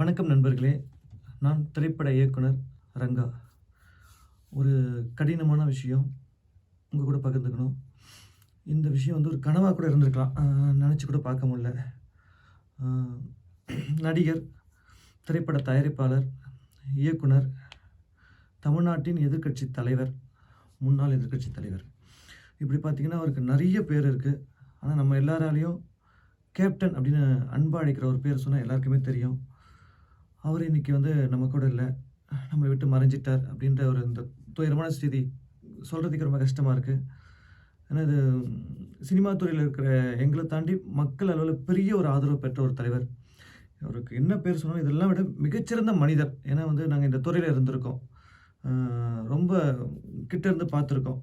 வணக்கம் நண்பர்களே. நான் திரைப்பட இயக்குனர் ரங்கா. ஒரு கடினமான விஷயம் உங்கள் கூட பகிர்ந்துக்கணும். இந்த விஷயம் வந்து ஒரு கனவாக கூட இருந்திருக்கலாம். நினச்சி கூட பார்க்க முடில நடிகர் திரைப்பட தயாரிப்பாளர் இயக்குனர் தமிழ்நாட்டின் எதிர்க்கட்சி தலைவர் முன்னாள் எதிர்க்கட்சி தலைவர். இப்படி பார்த்தீங்கன்னா அவருக்கு நிறைய பேர் இருக்குது ஆனால் நம்ம எல்லாராலையும் கேப்டன் அப்படின்னு அன்பா அழைக்கிற ஒரு பேர் சொன்னால் எல்லாருக்குமே தெரியும். அவர் இன்றைக்கி வந்து நம்ம கூட இல்லை. நம்மளை விட்டு மறைஞ்சிட்டார் அப்படின்ற ஒரு இந்த துயரமான செய்தி சொல்கிறதுக்கு ரொம்ப கஷ்டமாக இருக்குது ஏன்னா இது சினிமா துறையில் இருக்கிற எங்களை தாண்டி மக்கள் அளவில் பெரிய ஒரு ஆதரவு பெற்ற ஒரு தலைவர். அவருக்கு என்ன பேர் சொன்னாலும் இதெல்லாம் விட மிகச்சிறந்த மனிதர். ஏன்னா வந்து நாங்கள் இந்த துறையில் இருந்திருக்கோம். ரொம்ப கிட்ட இருந்து பார்த்துருக்கோம்.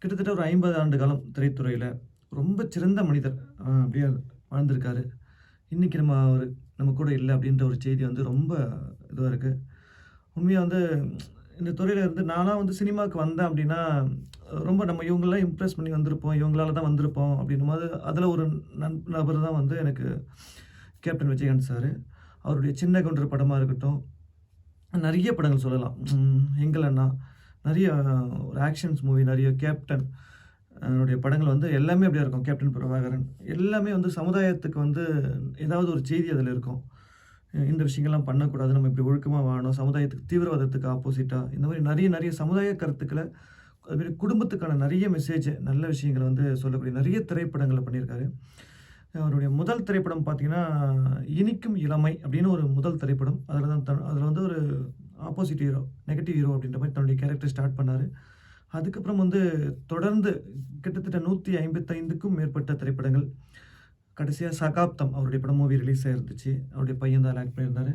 கிட்டத்தட்ட ஒரு ஐம்பது ஆண்டு காலம் திரைத்துறையில் ரொம்ப சிறந்த மனிதர் அப்படியே வாழ்ந்திருக்காரு. இன்றைக்கி நம்ம அவர் நம்ம கூட இல்லை அப்படின்ற ஒரு செய்தி வந்து ரொம்ப இதுவாக இருக்குது உண்மையாக வந்து இந்த துறையில் இருந்து நானாக வந்து சினிமாவுக்கு வந்தேன் அப்படின்னா ரொம்ப நம்ம இவங்களாம் இம்ப்ரெஸ் பண்ணி வந்திருப்போம் இவங்களால தான் வந்திருப்போம் அப்படின்னும் போது அதில் ஒரு நன் நபர் தான் வந்து எனக்கு கேப்டன் விஜயகாந்த் சார். அவருடைய சின்ன கவுண்டர் படமாக இருக்கட்டும் நிறைய படங்கள் சொல்லலாம். எங்கள் அண்ணா நிறைய ஒரு ஆக்ஷன்ஸ் மூவி நிறைய கேப்டன் அவருடைய படங்கள் வந்து எல்லாமே அப்படியே இருக்கும். கேப்டன் பிரபாகரன் எல்லாமே வந்து சமுதாயத்துக்கு வந்து ஏதாவது ஒரு செய்தி அதில் இருக்கும். இந்த விஷயங்கள்லாம் பண்ணக்கூடாது. நம்ம இப்படி ஒழுக்கமாக வாழணும். சமுதாயத்துக்கு தீவிரவாதத்துக்கு ஆப்போசிட்டாக இந்த மாதிரி நிறைய நிறைய சமுதாய கருத்துக்களை அதுமாரி குடும்பத்துக்கான நிறைய மெசேஜ் நல்ல விஷயங்களை வந்து சொல்லக்கூடிய நிறைய திரைப்படங்களை பண்ணியிருக்காரு. அவருடைய முதல் திரைப்படம் பார்த்தீங்கன்னா இனிக்கும் இளமை அப்படின்னு ஒரு முதல் திரைப்படம். அதில் தான் தன் அதில் வந்து ஒரு ஆப்போசிட் ஹீரோ நெகட்டிவ் ஹீரோ அப்படின்ற மாதிரி தன்னுடைய கேரக்டர் ஸ்டார்ட் பண்ணார். அதுக்கப்புறம் வந்து தொடர்ந்து கிட்டத்தட்ட நூற்றி ஐம்பத்தைந்துக்கும் மேற்பட்ட திரைப்படங்கள். கடைசியாக சகாப்தம் அவருடைய படம் மூவி ரிலீஸ் ஆகிருந்துச்சு அவருடைய பையன் தான் ஆக்ட் பண்ணியிருந்தார்.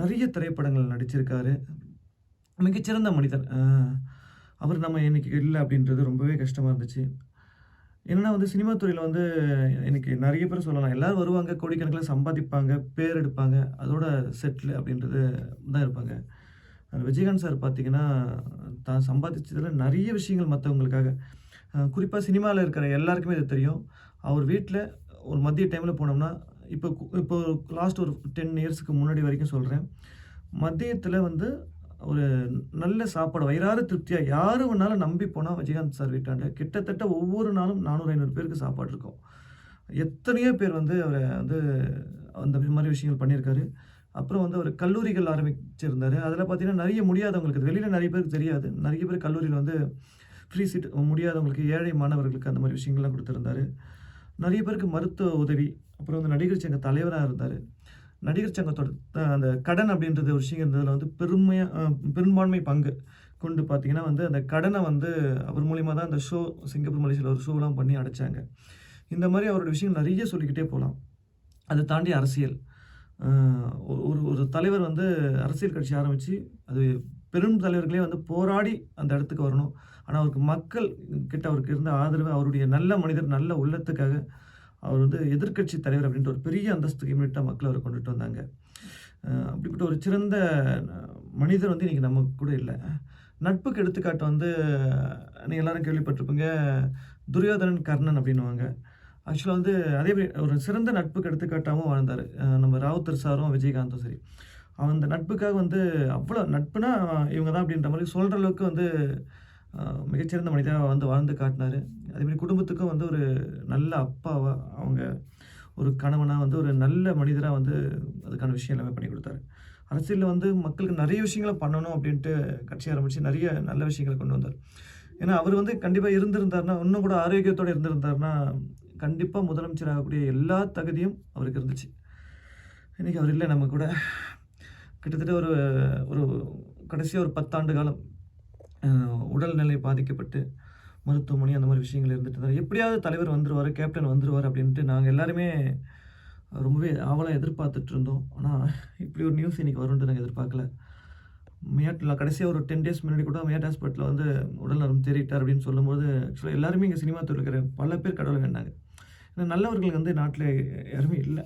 நிறைய திரைப்படங்கள் நடிச்சிருக்காரு. மிகச்சிறந்த மனிதர். அவர் நம்ம இன்னைக்கு இல்லை அப்படின்றது ரொம்பவே கஷ்டமாக இருந்துச்சு. என்னன்னா வந்து சினிமா துறையில் வந்து எனக்கு நிறைய பேர் சொல்லலாம். எல்லோரும் வருவாங்க கோடிக்கணக்கில் சம்பாதிப்பாங்க பேர் எடுப்பாங்க அதோட செட்டில் அப்படின்றது தான் இருப்பாங்க. விஜயகாந்த் சார் பார்த்திங்கன்னா தான் சம்பாதிச்சதில் நிறைய விஷயங்கள் மற்றவங்களுக்காக குறிப்பாக சினிமாவில் இருக்கிற எல்லாருக்குமே இது தெரியும். அவர் வீட்டில் ஒரு மதிய டைமில் போனோம்னா இப்போ இப்போ லாஸ்ட் ஒரு டென் இயர்ஸ்க்கு முன்னாடி வரைக்கும் சொல்கிறேன் மதியத்தில் வந்து ஒரு நல்ல சாப்பாடு வயிறாறு திருப்தியாக யார் வேணாலும் நம்பி போனால் விஜயகாந்த் சார் வீட்டாண்ட கிட்டத்தட்ட ஒவ்வொரு நாளும் நானூறு ஐநூறு பேருக்கு சாப்பாடு இருக்கும். எத்தனையோ பேர் வந்து அவரை வந்து அந்த மாதிரி விஷயங்கள் பண்ணியிருக்காரு. அப்புறம் வந்து அவர் கல்லூரிகள் ஆரம்பிச்சிருந்தார். அதில் பார்த்தீங்கன்னா நிறைய முடியாதவங்களுக்கு வெளியில் நிறைய பேருக்கு தெரியாது. நிறைய பேர் கல்லூரியில் வந்து ஃப்ரீ சீட் முடியாதவங்களுக்கு ஏழை மாணவர்களுக்கு அந்த மாதிரி விஷயங்கள்லாம் கொடுத்துருந்தாரு. நிறைய பேருக்கு மருத்துவ உதவி அப்புறம் வந்து நடிகர் சங்க தலைவராக இருந்தார். நடிகர் சங்கத்தோட அந்த கடன் அப்படின்றது ஒரு விஷயம் இருந்ததில் வந்து பெருமையாக பெரும்பான்மை பங்கு கொண்டு பார்த்தீங்கன்னா வந்து அந்த கடனை வந்து அவர் மூலியமாக தான் அந்த ஷோ சிங்கப்பூர் மலேசியில் ஒரு ஷோலாம் பண்ணி அடைச்சாங்க. இந்த மாதிரி அவரோட விஷயம் நிறைய சொல்லிக்கிட்டே போகலாம். அதை தாண்டி அரசியல். ஒரு ஒரு- ஒரு தலைவர் வந்து அரசியல் கட்சி ஆரம்பித்து அது பெரும் தலைவர்களே வந்து போராடி அந்த இடத்துக்கு வரணும். ஆனால் அவருக்கு மக்கள் கிட்ட அவருக்கு இருந்த ஆதரவு அவருடைய நல்ல மனிதர் நல்ல உள்ளத்துக்காக அவர் வந்து எதிர்க்கட்சி தலைவர் அப்படின்ற ஒரு பெரிய அந்தஸ்துக்கு இமீடியட்டாக மக்கள் அவரை கொண்டுட்டு வந்தாங்க. அப்படிப்பட்ட ஒரு சிறந்த மனிதர் வந்து இன்றைக்கி நம்ம கூட இல்லை. நட்புக்கு எடுத்துக்காட்டு வந்து நீங்கள் எல்லாரும் கேள்விப்பட்டிருப்பீங்க துரியோதனன் கர்ணன் அப்படின்னுவாங்க. ஆக்சுவலாக வந்து அதே மாதிரி ஒரு சிறந்த நட்புக்கு எடுத்துக்காட்டாகவும் வாழ்ந்தார். நம்ம ராவுத்தர் சாரும் விஜயகாந்தும் சரி. அவன் அந்த நட்புக்காக வந்து அவ்வளோ நட்புனா இவங்க தான் அப்படின்ற மாதிரி சொல்கிற அளவுக்கு வந்து மிகச்சிறந்த மனிதராக வந்து வாழ்ந்து காட்டினார். அதேமாதிரி குடும்பத்துக்கும் வந்து ஒரு நல்ல அப்பாவாக அவங்க ஒரு கணவனாக வந்து ஒரு நல்ல மனிதராக வந்து அதுக்கான விஷயம் எல்லாமே பண்ணி கொடுத்தாரு. அரசியலில் வந்து மக்களுக்கு நிறைய விஷயங்களை பண்ணணும் அப்படின்ட்டு கட்சி ஆரம்பித்து நிறைய நல்ல விஷயங்களை கொண்டு வந்தார். ஏன்னா அவர் வந்து கண்டிப்பாக இருந்திருந்தாருன்னா இன்னும் கூட ஆரோக்கியத்தோடு இருந்திருந்தாருன்னா கண்டிப்பாக முதலமைச்சர் ஆகக்கூடிய எல்லா தகுதியும் அவருக்கு இருந்துச்சு. இன்றைக்கி அவர் இல்லை நம்ம கூட. கிட்டத்தட்ட ஒரு ஒரு கடைசியாக ஒரு பத்தாண்டு காலம் உடல்நிலை பாதிக்கப்பட்டு மருத்துவமனை அந்த மாதிரி விஷயங்கள் இருந்துட்டு இருந்தார். எப்படியாவது தலைவர் வந்துருவார் கேப்டன் வந்துருவார் அப்படின்ட்டு நாங்கள் எல்லாருமே ரொம்பவே ஆவலாக எதிர்பார்த்துட்டு இருந்தோம். ஆனால் இப்படி ஒரு நியூஸ் இன்றைக்கி வரும்னு நாங்கள் எதிர்பார்க்கல. மேட்டில் கடைசியாக ஒரு டென் டேஸ் முன்னாடி கூட மேட் ஹாஸ்பிட்டலில் வந்து உடல்நலம் தேறிட்டார் அப்படின்னு சொல்லும்போது ஆக்சுவலாக எல்லாருமே இங்கே சினிமா துறையில் இருக்கிற பல பேர் கடவுள் வேண்டாங்க நல்லவர்கள் வந்து நாட்டில் யாருமே இல்லை.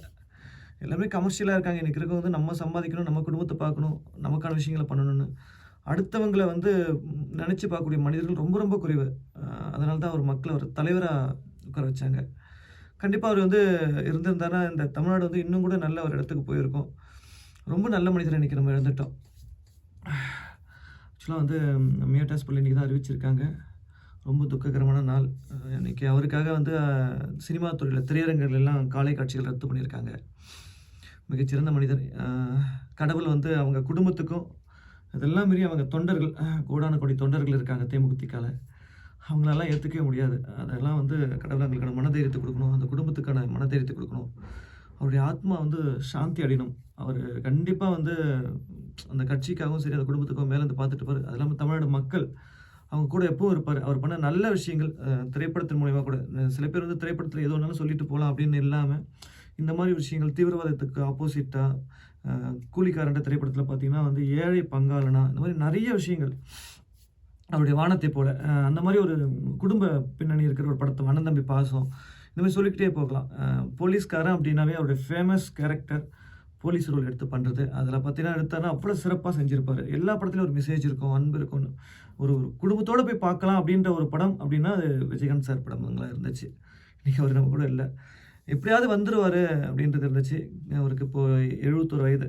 எல்லாமே கமர்ஷியலாக இருக்காங்க. எனக்கு இருக்க வந்து நம்ம சம்பாதிக்கணும் நம்ம குடும்பத்தை பார்க்கணும் நமக்கான விஷயங்களை பண்ணணும்னு. அடுத்தவங்களை வந்து நினச்சி பார்க்கக்கூடிய மனிதர்கள் ரொம்ப ரொம்ப குறைவு. அதனால தான் அவர் மக்களை ஒரு தலைவராக உட்கார வச்சாங்க. கண்டிப்பாக அவர் வந்து இருந்திருந்தாருன்னா இந்த தமிழ்நாடு வந்து இன்னும் கூட நல்ல ஒரு இடத்துக்கு போயிருக்கோம். ரொம்ப நல்ல மனிதரை இன்றைக்கி நம்ம இழந்துட்டோம். ஆக்சுவலாக வந்து மியோட்டாஸ் பள்ளி இன்றைக்கி தான் அறிவிச்சிருக்காங்க. ரொம்ப துக்ககரமான நாள். இன்றைக்கி அவருக்காக வந்து சினிமா துறையில் திரையரங்குகள் எல்லாம் காலை காட்சிகள் ரத்து பண்ணியிருக்காங்க. மிகச்சிறந்த மனிதர். கடவுள் வந்து அவங்க குடும்பத்துக்கும் இதெல்லாம் மீறி அவங்க தொண்டர்கள் கோடான கோடி தொண்டர்கள் இருக்காங்க தேமுதிகால அவங்களெல்லாம் ஏற்றுக்கவே முடியாது. அதெல்லாம் வந்து கடவுள் அவங்களுக்கான மனதைரியத்தை கொடுக்கணும். அந்த குடும்பத்துக்கான மனதைரியத்தை கொடுக்கணும். அவருடைய ஆத்மா வந்து சாந்தி அடையணும். அவர் கண்டிப்பாக வந்து அந்த கட்சிக்காகவும் சரி அந்த குடும்பத்துக்கும் மேலே வந்து பார்த்துட்டு இருப்பார். அது இல்லாமல் தமிழ்நாடு மக்கள் அவங்க கூட எப்பவும் இருப்பார். அவர் பண்ண நல்ல விஷயங்கள் திரைப்படத்தின் மூலிமா கூட. சில பேர் வந்து திரைப்படத்தில் எது வேணாலும் சொல்லிட்டு போகலாம் அப்படின்னு இல்லாமல் இந்த மாதிரி விஷயங்கள் தீவிரவாதத்துக்கு ஆப்போசிட்டாக கூலிக்காரன்ற திரைப்படத்தில் பார்த்தீங்கன்னா வந்து ஏழை பங்காளனா இந்த மாதிரி நிறைய விஷயங்கள். அவருடைய வானத்தை போல. அந்த மாதிரி ஒரு குடும்ப பின்னணி இருக்கிற ஒரு படத்தை அண்ணன் பாசம் இந்த மாதிரி சொல்லிக்கிட்டே போகலாம். போலீஸ்காரன் அப்படின்னாவே அவருடைய ஃபேமஸ் கேரக்டர் போலீஸ் ரோல் எடுத்து பண்ணுறது அதில் பார்த்தீங்கன்னா எடுத்தாருன்னா அவ்வளோ சிறப்பாக செஞ்சுருப்பார். எல்லா படத்துலையும் ஒரு மெசேஜ் இருக்கும் அன்பு இருக்கும்னு. ஒரு ஒரு குடும்பத்தோடு போய் பார்க்கலாம் அப்படின்ற ஒரு படம் அப்படின்னா அது விஜயகாந்த் சார் படம்லாம் இருந்துச்சு. இன்றைக்கி அவர் நம்ம கூட இல்லை. எப்படியாவது வந்துடுவார் அப்படின்றது இருந்துச்சு. அவருக்கு இப்போது எழுபத்தோரு வயது.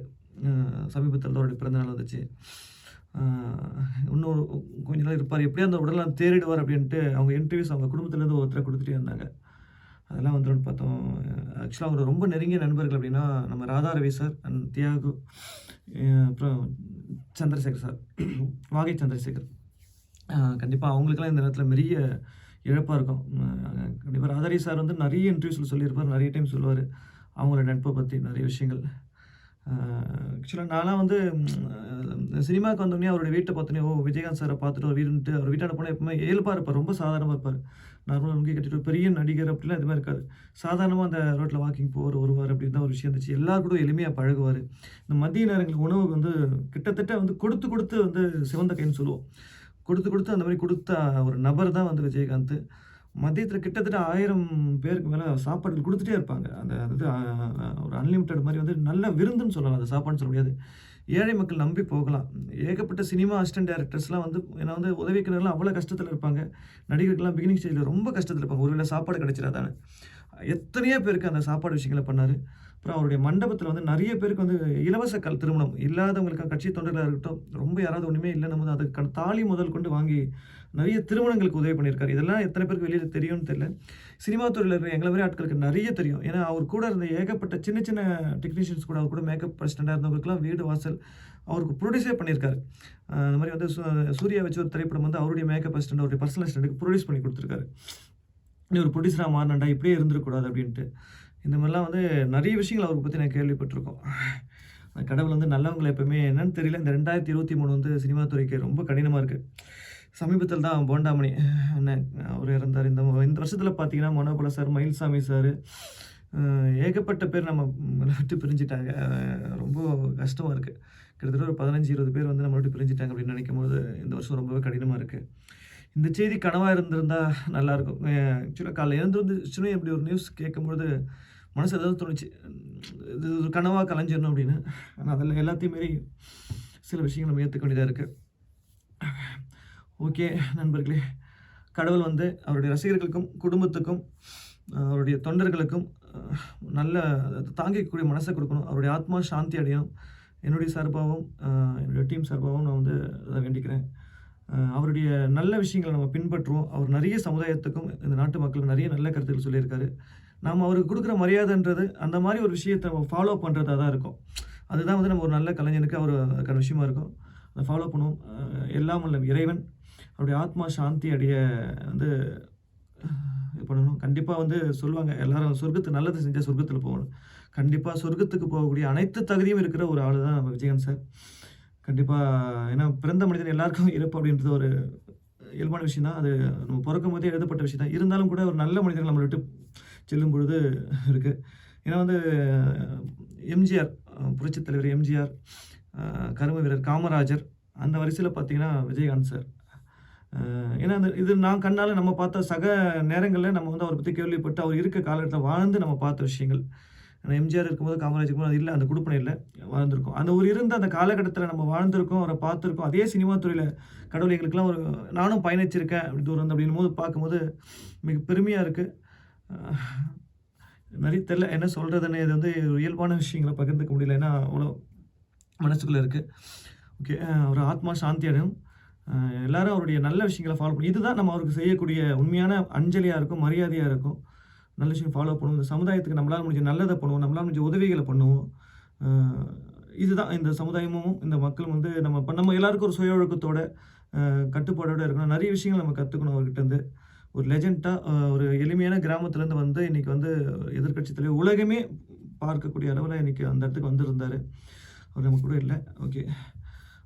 சமீபத்தில் தான் அவருடைய பிறந்தநாள் வந்துச்சு. இன்னொரு இன்னும் கொஞ்ச நாள் இருப்பார். எப்படியும் அந்த உடலாம் தேறிடுவார் அப்படின்ட்டு அவங்க இன்டர்வியூஸ் அவங்க குடும்பத்துலேருந்து ஒருத்தரை கொடுத்துட்டே இருந்தாங்க. அதெல்லாம் வந்துடும் பார்த்தோம். ஆக்சுவலாக அவர் ரொம்ப நெருங்கிய நண்பர்கள் அப்படின்னா நம்ம ராதா ரவி சார் அண்ட் தியாகு அப்புறம் சந்திரசேகர் சார் வாகை சந்திரசேகர். கண்டிப்பாக அவங்களுக்கெல்லாம் இந்த நேரத்தில் பெரிய இழப்பாக இருக்கும். கண்டிப்பாக ராதாரி சார் வந்து நிறைய இன்டர்வியூஸில் சொல்லியிருப்பார் நிறைய டைம் சொல்லுவார். அவங்களோட நட்பை பற்றி நிறைய விஷயங்கள். ஆக்சுவலாக நான்லாம் வந்து சினிமாவுக்கு வந்தோடனே அவருடைய வீட்டை பார்த்தோன்னே ஓ விஜயகாந்த் சாரை பார்த்துட்டு அவர் வீடுன்ட்டு அவர் வீட்டாண்ட போனால் எப்பவுமே இயல்பாக இருப்பார் ரொம்ப சாதாரணமாக இருப்பார். நார்மலாக நுங்கி கட்டிட்டு பெரிய நடிகர் அப்படிலாம் எதுவுமே இருக்காது. சாதாரணமாக அந்த ரோட்டில் வாக்கிங் போவார் வருவார் அப்படின்னு தான் ஒரு விஷயம் இருந்துச்சு. எல்லார் கூட எளிமையாக பழகுவார். இந்த மதிய நேரங்களுக்கு உணவு வந்து கிட்டத்தட்ட வந்து கொடுத்து கொடுத்து வந்து சிவந்த கைன்னு சொல்லுவோம். கொடுத்து கொடுத்து அந்த மாதிரி கொடுத்த ஒரு நபர் தான் வந்து விஜயகாந்த். மதியத்தில் கிட்டத்தட்ட ஆயிரம் பேருக்கு மேலே சாப்பாடுகள் கொடுத்துட்டே இருப்பாங்க. அந்த அதாவது ஒரு அன்லிமிட்டட் மாதிரி வந்து நல்ல விருந்துன்னு சொல்லலாம். அந்த சாப்பாடுன்னு சொல்ல முடியாது. ஏழை மக்கள் நம்பி போகலாம். ஏகப்பட்ட சினிமா அசிஸ்டன்ட் டேரக்டர்ஸ்லாம் வந்து ஏன்னா வந்து உதவிக்கிறவங்களாம் அவ்வளோ கஷ்டத்தில் இருப்பாங்க. நடிகர்கள்லாம் பிகினிங் ஸ்டேஜில் ரொம்ப கஷ்டத்தில் இருப்பாங்க. ஒருவேளை சாப்பாடு கிடைச்சிடாதானே எத்தனையோ பேருக்கு அந்த சாப்பாடு விஷயங்களை பண்ணார். அப்புறம் அவருடைய மண்டபத்தில் வந்து நிறைய பேருக்கு வந்து இலவச கல் திருமணம் இல்லாதவங்களுக்கு கட்சி தொண்டர்களாக இருக்கட்டும் ரொம்ப யாராவது ஒன்றுமே இல்லைன்னு போது அதுக்கான தாலி முதல் கொண்டு வாங்கி நிறைய திருமணங்களுக்கு உதவி பண்ணியிருக்காரு. இதெல்லாம் எத்தனை பேருக்கு வெளியில் தெரியும்னு தெரியல. சினிமா துறையில் இருக்கிற எங்களை மாதிரி ஆட்களுக்கு நிறைய தெரியும். ஏன்னா அவர் கூட இருந்த ஏகப்பட்ட சின்ன சின்ன டெக்னீஷியன்ஸ் கூட அவர் கூட மேக்கப் அசிஸ்டண்டாக இருந்தவங்களுக்குலாம் வீடு வாசல் அவருக்கு ப்ரொடியூஸே பண்ணியிருக்காரு. அந்த மாதிரி வந்து சூர்யா வச்சு ஒரு திரைப்படம் வந்து அவருடைய மேக்கப் அசிஸ்டன்ட் அவருடைய பர்சனல் அசிஸ்டண்ட்டுக்கு ப்ரொடியூஸ் பண்ணி கொடுத்துருக்காரு. நீ ஒரு ப்ரொடியூசராக மாறினண்டா இப்படியே இருந்துருக்கூடாது அப்படின்ட்டு. இந்த மாதிரிலாம் வந்து நிறைய விஷயங்கள் அவரை பற்றி நான் கேள்விப்பட்டிருக்கோம். அந்த கடவுள் வந்து நல்லவங்களை எப்பவுமே என்னன்னு தெரியல. இந்த ரெண்டாயிரத்தி இருபத்தி மூணு வந்து சினிமா துறைக்கு ரொம்ப கடினமாக இருக்குது சமீபத்தில் தான் போண்டாமணி அண்ணன் அவர் இறந்தார். இந்த இந்த வருஷத்தில் பார்த்தீங்கன்னா மனோபல சார் மயில்சாமி சார் ஏகப்பட்ட பேர் நம்ம விட்டு பிரிஞ்சிட்டாங்க. ரொம்ப கஷ்டமாக இருக்குது கிட்டத்தட்ட ஒரு பதினஞ்சு இருபது பேர் வந்து நம்ம விட்டு பிரிஞ்சிட்டாங்க அப்படின்னு நினைக்கும் போது இந்த வருஷம் ரொம்பவே கடினமாக இருக்குது இந்த செய்தி கனவாக இருந்திருந்தா நல்லாயிருக்கும் ஆக்சுவலாக காலையில் எழுந்திருந்துச்சுன்னு இப்படி ஒரு நியூஸ் கேட்கும்பொழுது மனசு ஏதாவது தோணுச்சு. இது ஒரு கனவாக கலைஞ்சிடணும் அப்படின்னு. ஆனால் அதில் எல்லாத்தையும் மாரி சில விஷயங்கள் நம்ம ஏற்றுக்க வேண்டியதாக இருக்குது ஓகே நண்பர்களே. கடவுள் வந்து அவருடைய ரசிகர்களுக்கும் குடும்பத்துக்கும் அவருடைய தொண்டர்களுக்கும் நல்ல தாங்கிக்கக்கூடிய மனசை கொடுக்கணும். அவருடைய ஆத்மா சாந்தி அடையணும். என்னுடைய சார்பாகவும் என்னுடைய டீம் சார்பாகவும் நான் வந்து அதை வேண்டிக்கிறேன். அவருடைய நல்ல விஷயங்களை நம்ம பின்பற்றுவோம். அவர் நிறைய சமுதாயத்துக்கும் இந்த நாட்டு மக்கள் நிறைய நல்ல கருத்துக்கள் சொல்லியிருக்காரு. நாம் அவருக்கு கொடுக்குற மரியாதைன்றது அந்த மாதிரி ஒரு விஷயத்தை நம்ம ஃபாலோ பண்ணுறதா தான் இருக்கும். அதுதான் வந்து நம்ம ஒரு நல்ல கலைஞனுக்கு அவர் அதுக்கான விஷயமா இருக்கும். அதை ஃபாலோ பண்ணுவோம். எல்லாம் உள்ள இறைவன். அப்படி ஆத்மா சாந்தி அடைய வந்து இது பண்ணணும். கண்டிப்பாக வந்து சொல்லுவாங்க எல்லாரும் சொர்க்கத்து நல்லது செஞ்சால் சொர்க்கத்தில் போகணும். கண்டிப்பாக சொர்க்கத்துக்கு போகக்கூடிய அனைத்து தகுதியும் இருக்கிற ஒரு ஆள் தான் நம்ம விஜயகாந்த் சார். கண்டிப்பாக ஏன்னா பிறந்த மனிதன் எல்லாருக்கும் இருப்பு அப்படின்றது ஒரு இயல்பான விஷயம் தான் அது நம்ம பிறக்கும் போதே எழுதப்பட்ட விஷயம் தான் இருந்தாலும் கூட ஒரு நல்ல மனிதர்கள் நம்மளை விட்டு செல்லும் பொழுது இருக்குது ஏன்னா வந்து எம்ஜிஆர் புரட்சித் தலைவர் எம்ஜிஆர் கரும வீரர் காமராஜர் அந்த வரிசையில் பார்த்தீங்கன்னா விஜயகாந்த் சார். ஏன்னா அந்த இது நான் கண்ணால் நம்ம பார்த்த சக நேரங்களில் நம்ம வந்து அவரை பற்றி கேள்விப்பட்டு அவர் இருக்க காலகட்டத்தில் வாழ்ந்து நம்ம பார்த்த விஷயங்கள். ஆனால் எம்ஜிஆர் இருக்கும்போது காமராஜ் இருக்கும்போது அது இல்லை அந்த கொடுப்பனை இல்லை வாழ்ந்திருக்கோம். அந்த ஒரு இருந்த அந்த காலகட்டத்தில் நம்ம வாழ்ந்திருக்கோம் அவரை பார்த்துருக்கோம். அதே சினிமா துறையில் கடவுள் எங்களுக்கெல்லாம் ஒரு நானும் பயணிச்சிருக்கேன் அப்படி தூரம் வந்து அப்படின்னும் போது பார்க்கும்போது மிக பெருமையாக இருக்குது நிறைய தெரில என்ன சொல்கிறதுன்னு இது வந்து இயல்பான விஷயங்களை பகிர்ந்துக்க முடியல ஏன்னா அவ்வளோ மனசுக்குள்ளே இருக்குது ஓகே அவர் ஆத்மா சாந்தி அடையும். எல்லாரும் அவருடைய நல்ல விஷயங்களை ஃபாலோ பண்ணி இதுதான் நம்ம அவருக்கு செய்யக்கூடிய உண்மையான அஞ்சலியாக இருக்கும் மரியாதையாக இருக்கும். நல்ல விஷயம் ஃபாலோ பண்ணுவோம். இந்த சமுதாயத்துக்கு நம்மளால் முடிஞ்ச நல்லதை பண்ணுவோம் நம்மளால் முடிஞ்ச உதவிகளை பண்ணுவோம். இதுதான் இந்த சமுதாயமும் இந்த மக்களும் வந்து நம்ம இப்போ நம்ம எல்லாருக்கும் ஒரு சுய ஒழுக்கத்தோட கட்டுப்பாடோடு இருக்கணும். நிறைய விஷயங்கள் நம்ம கற்றுக்கணும் அவர்கிட்டருந்து ஒரு லெஜெண்டாக ஒரு எளிமையான கிராமத்துலேருந்து வந்து இன்னைக்கு வந்து எதிர்கட்சி தலைவர் உலகமே பார்க்கக்கூடிய அளவில் இன்றைக்கி அந்த இடத்துக்கு வந்திருந்தார். அவர் நம்ம கூட இல்லை. ஓகே.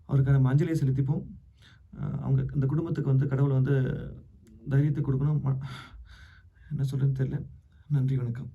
அவருக்கான அஞ்சலியை செலுத்திப்போம். அவங்க இந்த குடும்பத்துக்கு வந்து கடவுளை வந்து தைரியத்தை கொடுக்கணும். ம- என்ன சொல்கிறேன்னு தெரியல. நன்றி வணக்கம்.